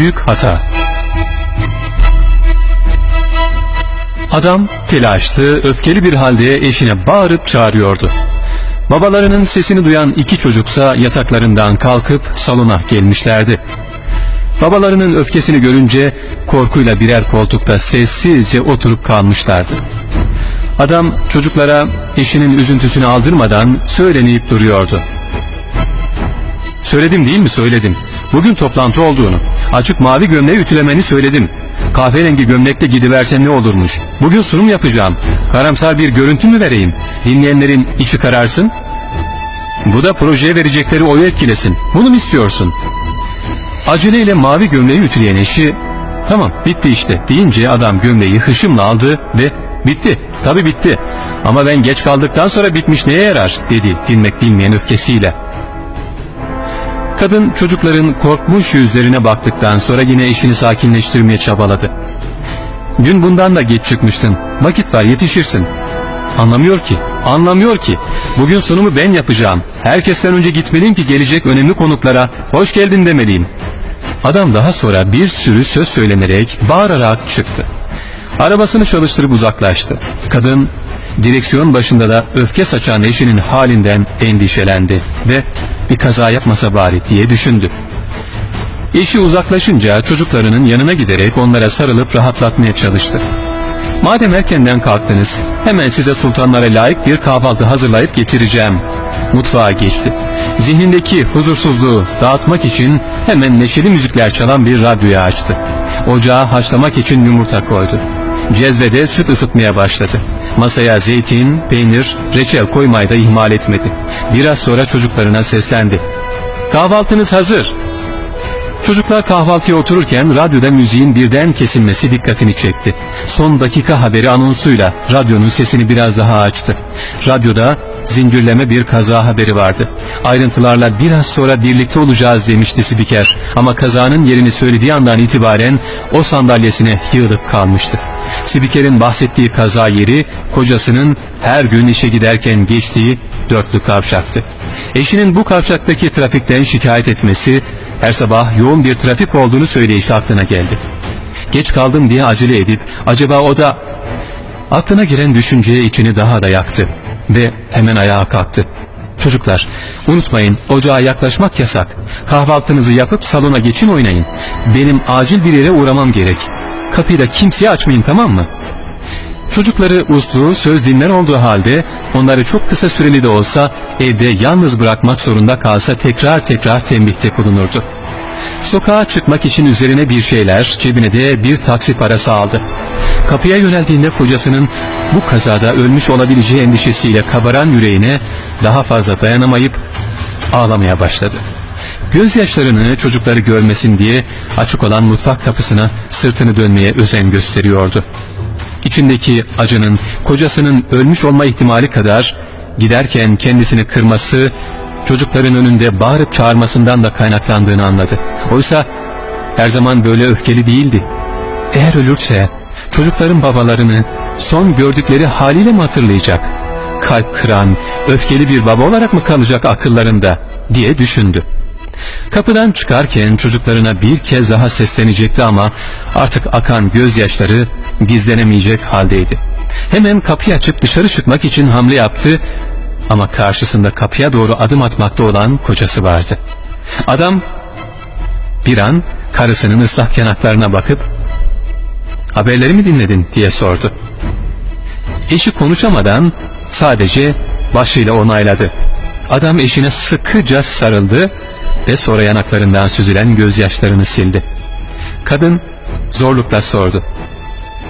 büyük hata. Adam telaşlı, öfkeli bir halde eşine bağırıp çağırıyordu. Babalarının sesini duyan iki çocuksa yataklarından kalkıp salona gelmişlerdi. Babalarının öfkesini görünce korkuyla birer koltukta sessizce oturup kalmışlardı. Adam çocuklara eşinin üzüntüsünü aldırmadan söylenip duruyordu. Söyledim değil mi söyledim. Bugün toplantı olduğunu. Açık mavi gömleği ütülemeni söyledim. Kahverengi gömlekle gidiversen ne olurmuş. Bugün sunum yapacağım. Karamsar bir görüntü mü vereyim? Dinleyenlerin içi kararsın. Bu da projeye verecekleri oyu etkilesin. Bunu mu istiyorsun? Aceleyle mavi gömleği ütüleyen eşi tamam bitti işte deyince adam gömleği hışımla aldı ve bitti tabi bitti ama ben geç kaldıktan sonra bitmiş neye yarar dedi dinmek bilmeyen öfkesiyle. Kadın çocukların korkmuş yüzlerine baktıktan sonra yine eşini sakinleştirmeye çabaladı. Dün bundan da geç çıkmıştın. Vakit var yetişirsin. Anlamıyor ki, anlamıyor ki. Bugün sunumu ben yapacağım. Herkesten önce gitmeliyim ki gelecek önemli konuklara hoş geldin demeliyim. Adam daha sonra bir sürü söz söylenerek bağırarak çıktı. Arabasını çalıştırıp uzaklaştı. Kadın direksiyon başında da öfke saçan eşinin halinden endişelendi ve bir kaza yapmasa bari diye düşündü. Eşi uzaklaşınca çocuklarının yanına giderek onlara sarılıp rahatlatmaya çalıştı. Madem erkenden kalktınız, hemen size sultanlara layık bir kahvaltı hazırlayıp getireceğim. Mutfağa geçti. Zihnindeki huzursuzluğu dağıtmak için hemen neşeli müzikler çalan bir radyoyu açtı. Ocağa haşlamak için yumurta koydu. Cezvede süt ısıtmaya başladı. Masaya zeytin, peynir, reçel koymayı da ihmal etmedi. Biraz sonra çocuklarına seslendi. Kahvaltınız hazır. Çocuklar kahvaltıya otururken radyoda müziğin birden kesilmesi dikkatini çekti. Son dakika haberi anonsuyla radyonun sesini biraz daha açtı. Radyoda zincirleme bir kaza haberi vardı. Ayrıntılarla biraz sonra birlikte olacağız demişti spiker. Ama kazanın yerini söylediği andan itibaren o sandalyesine yığılıp kalmıştı. Spikerin bahsettiği kaza yeri kocasının her gün işe giderken geçtiği dörtlü kavşaktı. Eşinin bu kavşaktaki trafikten şikayet etmesi her sabah yoğun bir trafik olduğunu söyleyişi aklına geldi. Geç kaldım diye acele edip acaba o da aklına giren düşünceye içini daha da yaktı ve hemen ayağa kalktı. Çocuklar unutmayın ocağa yaklaşmak yasak. Kahvaltınızı yapıp salona geçin oynayın. Benim acil bir yere uğramam gerek. Kapıyı da kimseye açmayın tamam mı? Çocukları uslu, söz dinler olduğu halde onları çok kısa süreli de olsa evde yalnız bırakmak zorunda kalsa tekrar tekrar tembihte bulunurdu. Sokağa çıkmak için üzerine bir şeyler, cebine de bir taksi parası aldı. Kapıya yöneldiğinde kocasının bu kazada ölmüş olabileceği endişesiyle kabaran yüreğine daha fazla dayanamayıp ağlamaya başladı. Gözyaşlarını çocukları görmesin diye açık olan mutfak kapısına sırtını dönmeye özen gösteriyordu. İçindeki acının kocasının ölmüş olma ihtimali kadar giderken kendisini kırması çocukların önünde bağırıp çağırmasından da kaynaklandığını anladı. Oysa her zaman böyle öfkeli değildi. Eğer ölürse çocukların babalarını son gördükleri haliyle mi hatırlayacak? Kalp kıran, öfkeli bir baba olarak mı kalacak akıllarında diye düşündü. Kapıdan çıkarken çocuklarına bir kez daha seslenecekti ama artık akan gözyaşları gizlenemeyecek haldeydi. Hemen kapıyı açıp dışarı çıkmak için hamle yaptı ama karşısında kapıya doğru adım atmakta olan kocası vardı. Adam bir an karısının ıslak yanaklarına bakıp haberleri mi dinledin diye sordu. Eşi konuşamadan sadece başıyla onayladı. Adam eşine sıkıca sarıldı ve sonra yanaklarından süzülen gözyaşlarını sildi. Kadın zorlukla sordu.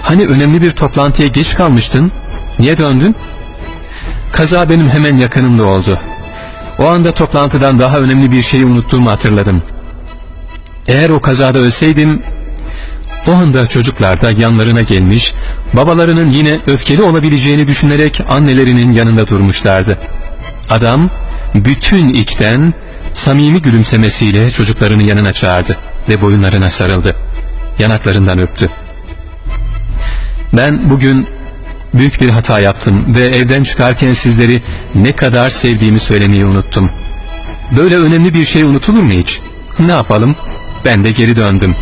Hani önemli bir toplantıya geç kalmıştın, niye döndün? Kaza benim hemen yakınımda oldu. O anda toplantıdan daha önemli bir şeyi unuttuğumu hatırladım. Eğer o kazada ölseydim, o anda çocuklar da yanlarına gelmiş, babalarının yine öfkeli olabileceğini düşünerek annelerinin yanında durmuşlardı. Adam bütün içten samimi gülümsemesiyle çocuklarını yanına çağırdı ve boyunlarına sarıldı. Yanaklarından öptü. Ben bugün büyük bir hata yaptım ve evden çıkarken sizleri ne kadar sevdiğimi söylemeyi unuttum. Böyle önemli bir şey unutulur mu hiç? Ne yapalım? Ben de geri döndüm.